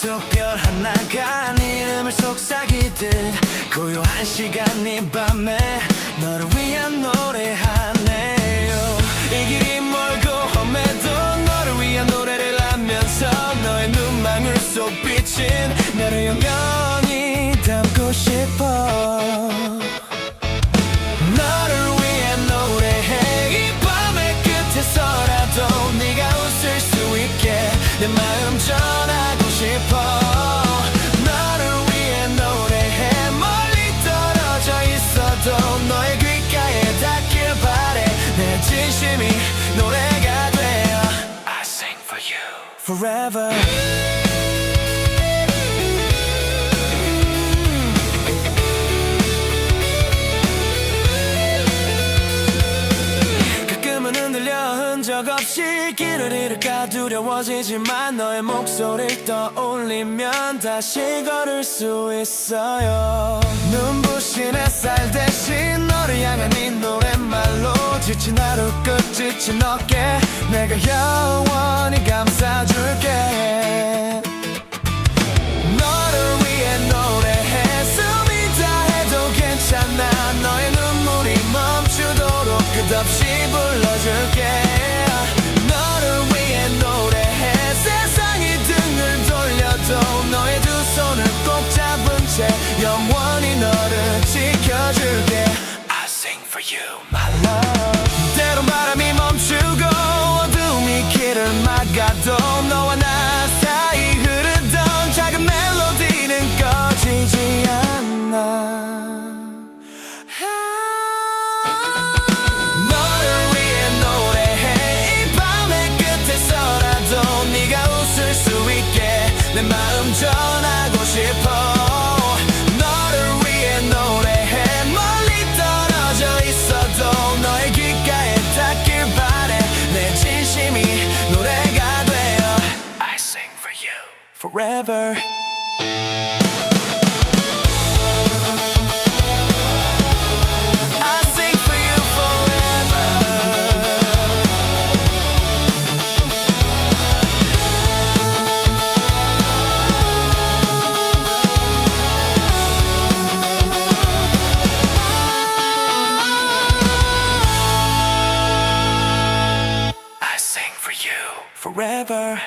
속별 하나가 네 이름을 속삭이듯 고요한 시간 이 밤에 너를 위한 노래하네요. 이 길이 멀고 험해도 너를 위한 노래를 하면서 너의 눈망울 속 비친 나를 영원히 담고 싶어. Forever. 가끔은 흔들려 흔적 없이 길을 잃을까 두려워지지만 너의 목소리를 떠올리면 다시 걸을 수 있어요. 눈부신 햇살 대신 너를 향한 이 노랫말로 지친 하루 끝 지친 어깨 내가 영원히 영원히 너를 지켜줄게. I sing for you my love. 때론 바람이 멈추고 어둠이 길을 막아도 너와 나 내 마음 전하고 싶어. 너를 위해 노래해. 멀리 떨어져 있어도 너의 귓가에 닿길 바래. 내 진심이 노래가 되어. For you forever you forever.